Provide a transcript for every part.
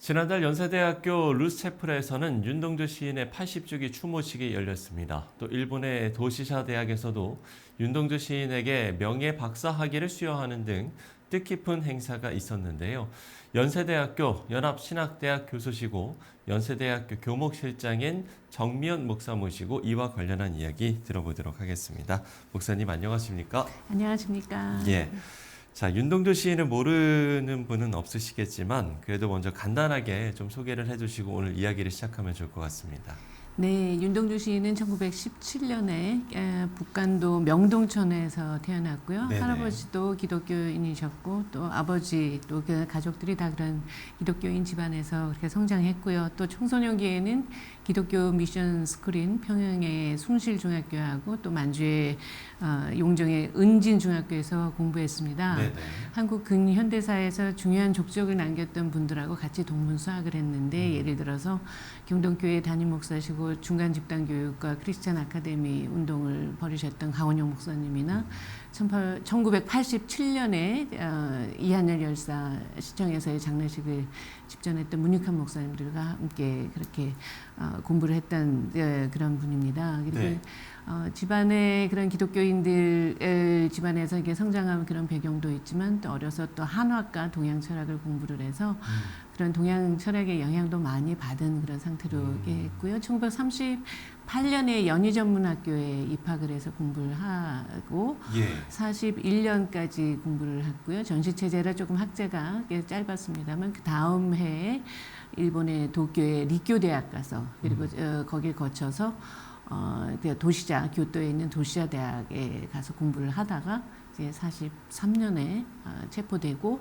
지난달 연세대학교 루스체플에서는 윤동주 시인의 80주기 추모식이 열렸습니다. 또 일본의 도시샤 대학에서도 윤동주 시인에게 명예 박사 학위를 수여하는 등 뜻깊은 행사가 있었는데요. 연세대학교 연합신학대학 교수시고 연세대학교 교목실장인 정미연 목사 모시고 이와 관련한 이야기 들어보도록 하겠습니다. 목사님 안녕하십니까? 안녕하십니까. 예. 자, 윤동주 시인을 모르는 분은 없으시겠지만 그래도 먼저 간단하게 좀 소개를 해주시고 오늘 이야기를 시작하면 좋을 것 같습니다. 네, 윤동주 시인은 1917년에 북간도 명동천에서 태어났고요. 네네. 할아버지도 기독교인이셨고 또 아버지 또 그 가족들이 다 그런 기독교인 집안에서 그렇게 성장했고요. 또 청소년기에는 기독교 미션 스쿨인 평양의 숭실 중학교하고 또 만주의 어, 용정의 은진 중학교에서 공부했습니다. 네네. 한국 근현대사에서 중요한 족적을 남겼던 분들하고 같이 동문 수학을 했는데 음. 예를 들어서 경동교회 담임 목사시고 중간 집단 교육과 크리스찬 아카데미 운동을 벌이셨던 강원영 목사님이나 1987년에 어, 이한열 열사 시청에서의 장례식을 집전했던 문익환 목사님들과 함께 그렇게 어, 공부를 했던 예, 그런 분입니다. 그리고 네. 어, 집안의 그런 기독교인들 의 집안에서 이게 성장한 그런 배경도 있지만 또 어려서 또 한화과 동양 철학을 공부를 해서 그런 동양 철학의 영향도 많이 받은 그런 상태로 음. 했고요. 1938년에 연희전문학교에 입학을 해서 공부를 하고 예. 41년까지 공부를 했고요. 전시체제라 조금 학제가 꽤 짧았습니다만 그 다음 해에 일본의 도쿄의 리쿄대학 가서 그리고 어, 거길 거쳐서 어, 그 도시자 교토에 있는 도시자 대학에 가서 공부를 하다가 이제 43년에 어, 체포되고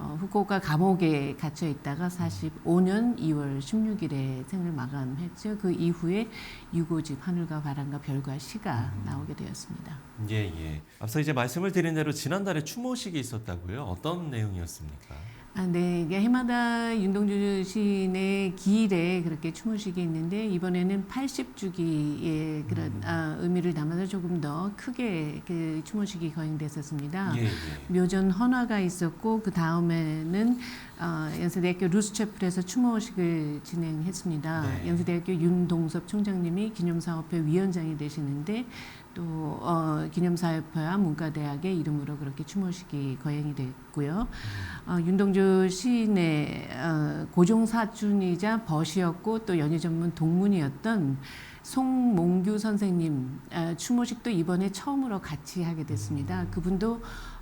어, 후쿠오카 감옥에 갇혀 있다가 45년 2월 16일에 생을 마감했죠. 그 이후에 유고집 하늘과 바람과 별과 시가 나오게 되었습니다. 예, 예. 앞서 이제 말씀을 드린 대로 지난달에 추모식이 있었다고요. 어떤 내용이었습니까? 아, 네. 이게 해마다 윤동주 시인의 기일에 그렇게 추모식이 있는데 이번에는 80주기의 그런 음. 아, 의미를 담아서 조금 더 크게 그 추모식이 거행됐었습니다. 예, 예. 묘전 헌화가 있었고 그 다음에는 어, 연세대학교 루스체플에서 추모식을 진행했습니다. 네. 연세대학교 윤동섭 총장님이 기념사업회 위원장이 되시는데 또 어, 기념사업회와 문과대학의 이름으로 그렇게 추모식이 거행이 됐고요. 어, 윤동주 시인의 어, 고종사준이자 벗이었고 또 연예 전문 동문이었던 송몽규 선생님 어, 추모식도 이번에 처음으로 같이 하게 됐습니다. 그분도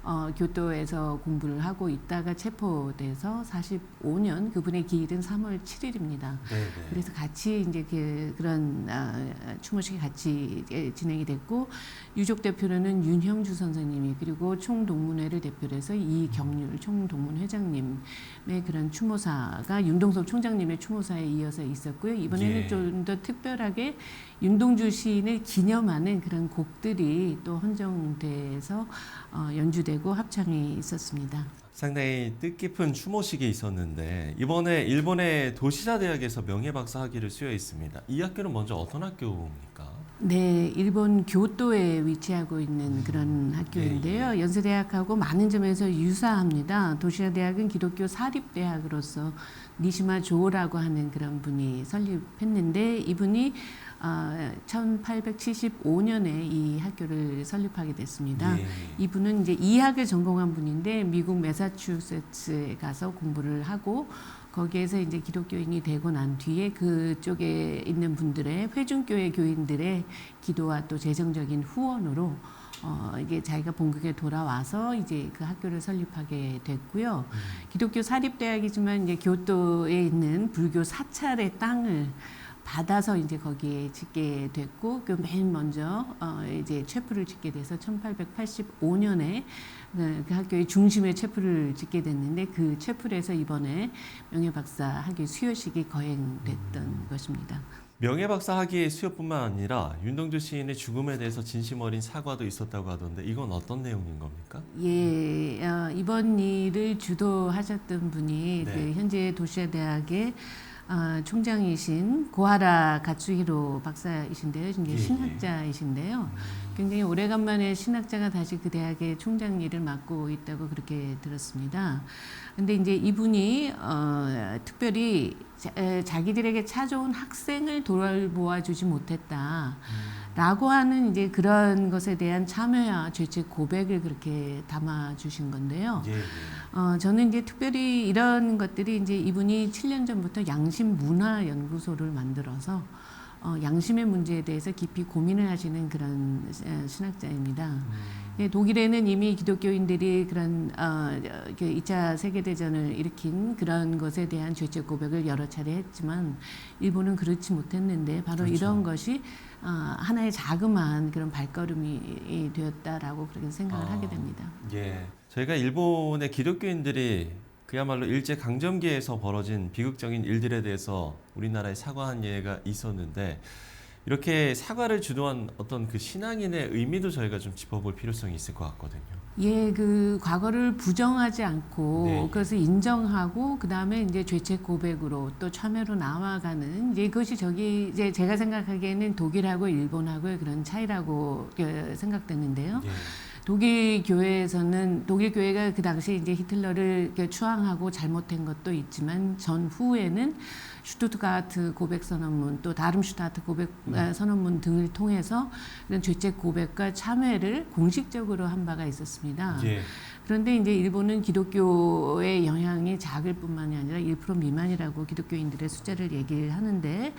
어, 교토에서 공부를 하고 있다가 체포돼서 45년 그분의 기일은 3월 7일입니다. 네, 네. 그래서 같이 이제 그, 그런 아, 추모식이 같이 예, 진행이 됐고 유족 대표로는 윤형주 선생님이 그리고 총동문회를 대표로 해서 이경률 총동문 회장님의 그런 추모사가 윤동섭 총장님의 추모사에 이어서 있었고요. 이번에는 예. 좀더 특별하게 윤동주 시인을 기념하는 그런 곡들이 또 헌정돼서 어, 연주되고 합창이 있었습니다. 상당히 뜻깊은 추모식이 있었는데 이번에 일본의 도시자 대학에서 명예 박사 학위를 수여했습니다. 이 학교는 먼저 어떤 학교입니까? 네, 일본 교토에 위치하고 있는 그런 학교인데요. 연세대학하고 많은 점에서 유사합니다. 도시아 대학은 기독교 사립대학으로서 니시마 조라고 하는 그런 분이 설립했는데 이분이 어, 1875년에 이 학교를 설립하게 됐습니다. 예. 이분은 이제 이학을 전공한 분인데 미국 매사추세츠에 가서 공부를 하고 거기에서 이제 기독교인이 되고 난 뒤에 그쪽에 있는 분들의 회중교회 교인들의 기도와 또 재정적인 후원으로 어 이게 자기가 본국에 돌아와서 이제 그 학교를 설립하게 됐고요. 기독교 사립대학이지만 이제 교토에 있는 불교 사찰의 땅을 받아서 이제 거기에 짓게 됐고 그 맨 먼저 어 이제 체프를 짓게 돼서 1885년에 그, 그 학교의 중심에 체프를 짓게 됐는데 그 체프에서 이번에 명예 박사 학위 수여식이 거행됐던 것입니다. 명예 박사 학위 수여뿐만 아니라 윤동주 시인의 죽음에 대해서 진심 어린 사과도 있었다고 하던데 이건 어떤 내용인 겁니까? 예, 어, 이번 일을 주도하셨던 분이 네. 그 현재 도시아 대학의 아, 총장이신 고하라 가츠히로 박사이신데요. 이제 예, 예. 신학자이신데요. 굉장히 오래간만에 신학자가 다시 그 대학의 총장 일을 맡고 있다고 그렇게 들었습니다. 근데 이제 이분이 어, 특별히 자, 에, 자기들에게 찾아온 학생을 돌보아 주지 못했다. 라고 하는 이제 그런 것에 대한 참여와 죄책 고백을 그렇게 담아 주신 건데요. 예, 예. 어, 저는 이제 특별히 이런 것들이 이제 이분이 7년 전부터 양심 문화 연구소를 만들어서 어, 양심의 문제에 대해서 깊이 고민을 하시는 그런 에, 신학자입니다. 네, 독일에는 이미 기독교인들이 그런 어, 그 2차 세계대전을 일으킨 그런 것에 대한 죄책 고백을 여러 차례 했지만 일본은 그렇지 못했는데 바로 그렇죠. 이런 것이 어, 하나의 자그마한 그런 발걸음이 되었다라고 그렇게 생각을 아. 하게 됩니다. 예. 저희가 일본의 기독교인들이 그야말로 일제 강점기에서 벌어진 비극적인 일들에 대해서 우리나라에 사과한 예가 있었는데 이렇게 사과를 주도한 어떤 그 신앙인의 의미도 저희가 좀 짚어볼 필요성이 있을 것 같거든요. 예, 그 과거를 부정하지 않고 네. 그것을 인정하고 그 다음에 이제 죄책 고백으로 또 참여로 나아가는 이제 그것이 저기 이제 제가 생각하기에는 독일하고 일본하고의 그런 차이라고 그 생각되는데요. 예. 독일 교회에서는 독일 교회가 그 당시 이제 히틀러를 추앙하고 잘못한 것도 있지만 전 후에는 슈투트가트 고백 선언문 또 다름슈타트 고백 아, 선언문 등을 통해서 이런 죄책 고백과 참회를 공식적으로 한 바가 있었습니다. 예. 그런데 이제 일본은 기독교의 영향이 작을 뿐만이 아니라 1% 미만이라고 기독교인들의 숫자를 얘기를 하는데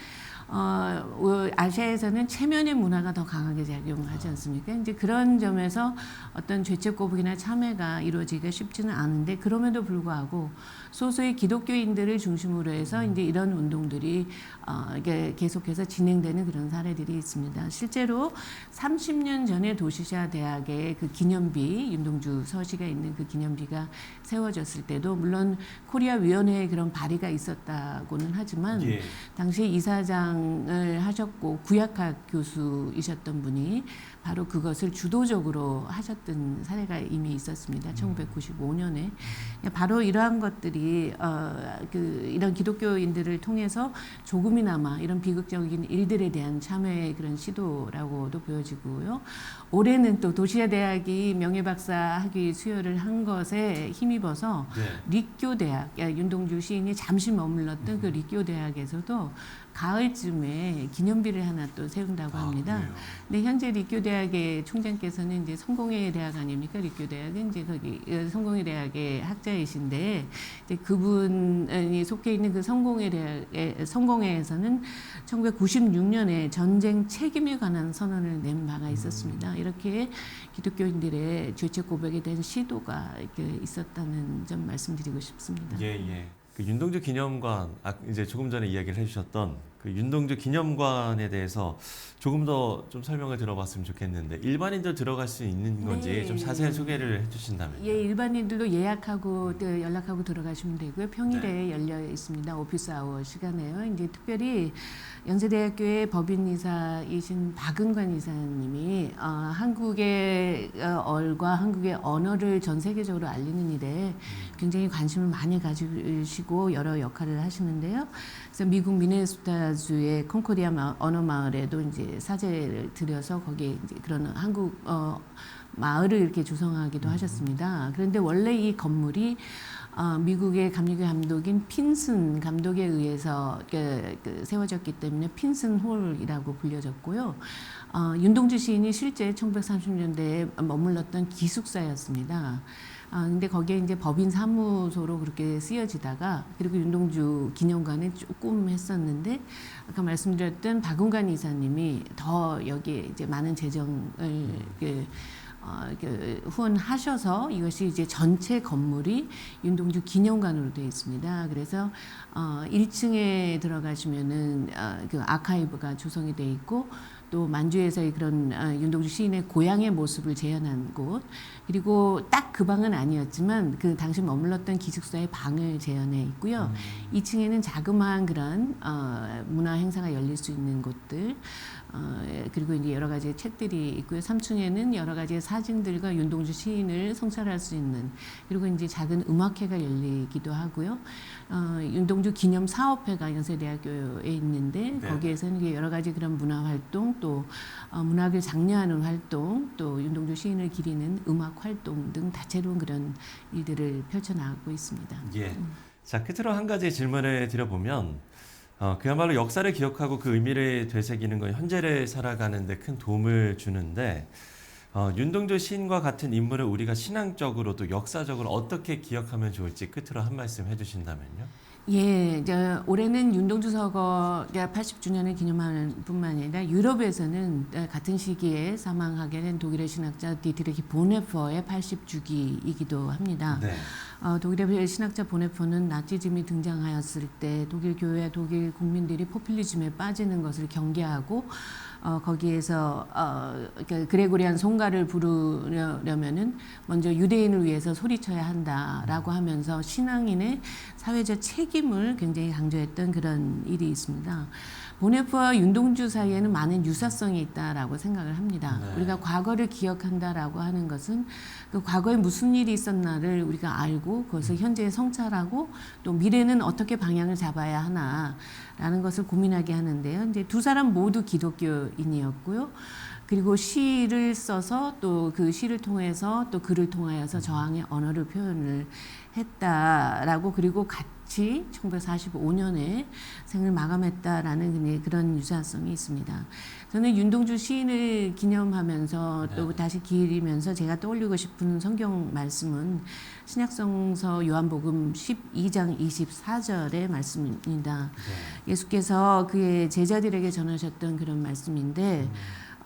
어, 어, 아시아에서는 체면의 문화가 더 강하게 작용하지 않습니까? 이제 그런 점에서 어떤 죄책 고백이나 참회가 이루어지기가 쉽지는 않은데 그럼에도 불구하고 소수의 기독교인들을 중심으로 해서 이제 이런 운동들이 어, 이게 계속해서 진행되는 그런 사례들이 있습니다. 실제로 30년 전에 도시샤 대학의 그 기념비 윤동주 서시가 있는 그 기념비가 세워졌을 때도 물론 코리아 위원회에 그런 발의가 있었다고는 하지만 예. 당시 이사장 을 하셨고 구약학 교수이셨던 분이 바로 그것을 주도적으로 하셨던 사례가 이미 있었습니다. 음. 1995년에 그러니까 바로 이러한 것들이 어, 그 이런 기독교인들을 통해서 조금이나마 이런 비극적인 일들에 대한 참회의 그런 시도라고도 보여지고요. 올해는 또 도시아대학이 명예박사 학위 수여를 한 것에 힘입어서 네. 리교대학 윤동주 시인이 잠시 머물렀던 그 음. 리교대학에서도 가을쯤에 기념비를 하나 또 세운다고 아, 합니다. 아, 근데 현재 리교대학 의 총장께서는 이제 성공회 대학 아닙니까?立教대학은 이제 거기 어, 성공회 대학의 학자이신데 이제 그분이 속해 있는 그 성공회 대학의 성공회에서는 1996년에 전쟁 책임에 관한 선언을 낸 바가 있었습니다. 이렇게 기독교인들의 죄책 고백에 대한 시도가 있었다는 점 말씀드리고 싶습니다. 예, 예. 그 윤동주 기념관, 아, 이제 조금 전에 이야기를 해주셨던 그 윤동주 기념관에 대해서 조금 더 좀 설명을 들어봤으면 좋겠는데 일반인들 들어갈 수 있는 건지 네. 좀 자세히 소개를 해주신다면. 예, 일반인들도 예약하고 또 연락하고 들어가시면 되고요. 평일에 네. 열려 있습니다. 오피스 아워 시간에요. 이제 특별히 연세대학교의 법인이사이신 박은관 이사님이 어, 한국의 어, 얼과 한국의 언어를 전 세계적으로 알리는 일에 굉장히 관심을 많이 가지시고 여러 역할을 하시는데요. 그래서 미국 미네소타 주의 콩코리아 마- 언어 마을에도 이제 사제를 들여서 거기에 이제 그런 한국 어, 마을을 이렇게 조성하기도 하셨습니다. 그런데 원래 이 건물이 어, 미국의 감리교 감독인 핀슨 감독에 의해서 그, 그 세워졌기 때문에 핀슨 홀이라고 불려졌고요. 어, 윤동주 시인이 실제 1930년대에 머물렀던 기숙사였습니다. 아, 근데 거기에 이제 법인 사무소로 그렇게 쓰여지다가 그리고 윤동주 기념관에 조금 했었는데 아까 말씀드렸던 박은관 이사님이 더 여기에 이제 많은 재정을 그, 어, 그 후원하셔서 이것이 이제 전체 건물이 윤동주 기념관으로 되어 있습니다. 그래서 어, 1층에 들어가시면은 어, 그 아카이브가 조성이 되어 있고 또 만주에서의 그런 어, 윤동주 시인의 고향의 모습을 재현한 곳 그리고 딱 그 방은 아니었지만 그 당시 머물렀던 기숙사의 방을 재현해 있고요. 음. 2층에는 자그마한 그런 어, 문화 행사가 열릴 수 있는 곳들 어, 그리고 이제 여러 가지 책들이 있고요. 3층에는 여러 가지 사진들과 윤동주 시인을 성찰할 수 있는 그리고 이제 작은 음악회가 열리기도 하고요. 어, 윤동주 기념 사업회가 연세대학교에 있는데 네. 거기에서는 이게 여러 가지 그런 문화 활동 또 어, 문학을 장려하는 활동 또 윤동주 시인을 기리는 음악 활동 등 다채로운 그런 일들을 펼쳐 나가고 있습니다. 예. 자, 끝으로 한 가지 질문을 드려보면 어, 그야말로 역사를 기억하고 그 의미를 되새기는 건 현재를 살아가는 데 큰 도움을 주는데 어, 윤동주 시인과 같은 인물을 우리가 신앙적으로 또 역사적으로 어떻게 기억하면 좋을지 끝으로 한 말씀 해주신다면요. 예, 이제 올해는 윤동주 서거가 80주년을 기념하는 뿐만 아니라 유럽에서는 같은 시기에 사망하게 된 독일의 신학자 디트리히 보네퍼의 80주기이기도 합니다. 네. 어, 독일의 신학자 보네퍼는 나치즘이 등장하였을 때 독일 교회, 독일 국민들이 포퓰리즘에 빠지는 것을 경계하고 어, 거기에서 어, 그레고리안 송가를 부르려면은 먼저 유대인을 위해서 소리쳐야 한다라고 하면서 신앙인의 사회적 책임을 굉장히 강조했던 그런 일이 있습니다. 보네프와 윤동주 사이에는 많은 유사성이 있다라고 생각을 합니다. 네. 우리가 과거를 기억한다라고 하는 것은 그 과거에 무슨 일이 있었나를 우리가 알고 그것을 현재에 성찰하고 또 미래는 어떻게 방향을 잡아야 하나라는 것을 고민하게 하는데요. 이제 두 사람 모두 기독교인이었고요. 그리고 시를 써서 또 그 시를 통해서 또 글을 통하여서 저항의 언어를 표현을 했다라고 그리고 같 이 1945년에 생을 마감했다라는 그런 유사성이 있습니다. 저는 윤동주 시인을 기념하면서 또 네. 다시 다시 기리면서 제가 떠올리고 싶은 성경 말씀은 신약성서 요한복음 12장 24절의 말씀입니다. 예수께서 그의 제자들에게 전하셨던 그런 말씀인데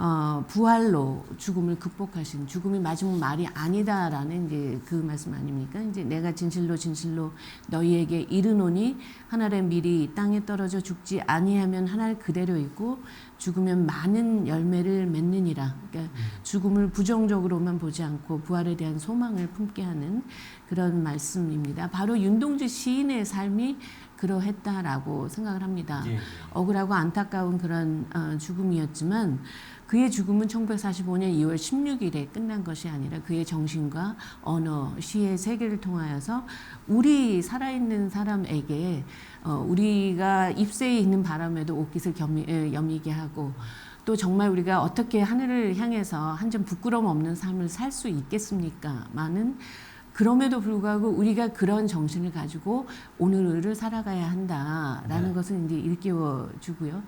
어, 부활로 죽음을 극복하신 죽음이 마지막 말이 아니다라는 이제 그 말씀 아닙니까? 이제 내가 진실로 진실로 너희에게 이르노니 한 알의 밀이 땅에 떨어져 죽지 아니하면 한알 그대로 있고 죽으면 많은 열매를 맺느니라. 그러니까 죽음을 부정적으로만 보지 않고 부활에 대한 소망을 품게 하는 그런 말씀입니다. 바로 윤동주 시인의 삶이 그러했다라고 생각을 합니다. 예. 억울하고 안타까운 그런 어, 죽음이었지만 그의 죽음은 1945년 2월 16일에 끝난 것이 아니라 그의 정신과 언어, 시의 세계를 통하여서 우리 살아있는 사람에게 어, 우리가 입새에 있는 바람에도 옷깃을 겸, 에, 여미게 하고 또 정말 우리가 어떻게 하늘을 향해서 한 점 부끄러움 없는 삶을 살 수 있겠습니까? 많은 그럼에도 불구하고 우리가 그런 정신을 가지고 오늘을 살아가야 한다라는 네. 것을 이제 일깨워 주고요.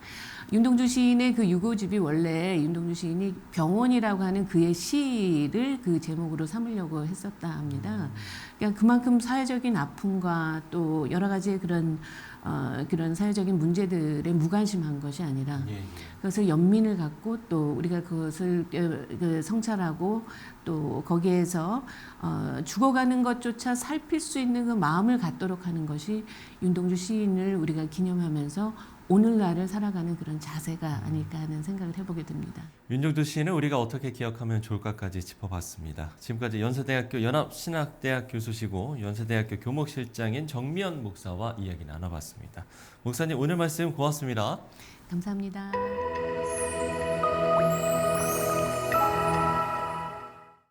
윤동주 시인의 그 유고집이 원래 윤동주 시인이 병원이라고 하는 그의 시를 그 제목으로 삼으려고 했었다 합니다. 그러니까 그만큼 사회적인 아픔과 또 여러 가지의 그런 어, 그런 사회적인 문제들에 무관심한 것이 아니라 예, 예. 그것을 연민을 갖고 또 우리가 그것을 어, 그 성찰하고 또 거기에서 어, 죽어가는 것조차 살필 수 있는 그 마음을 갖도록 하는 것이 윤동주 시인을 우리가 기념하면서 오늘날을 살아가는 그런 자세가 아닐까 하는 생각을 해보게 됩니다. 윤종두 시인을 우리가 어떻게 기억하면 좋을까까지 짚어봤습니다. 지금까지 연세대학교 연합신학대학 교수시고 연세대학교 교목실장인 정미연 목사와 이야기 나눠봤습니다. 목사님 오늘 말씀 고맙습니다. 감사합니다.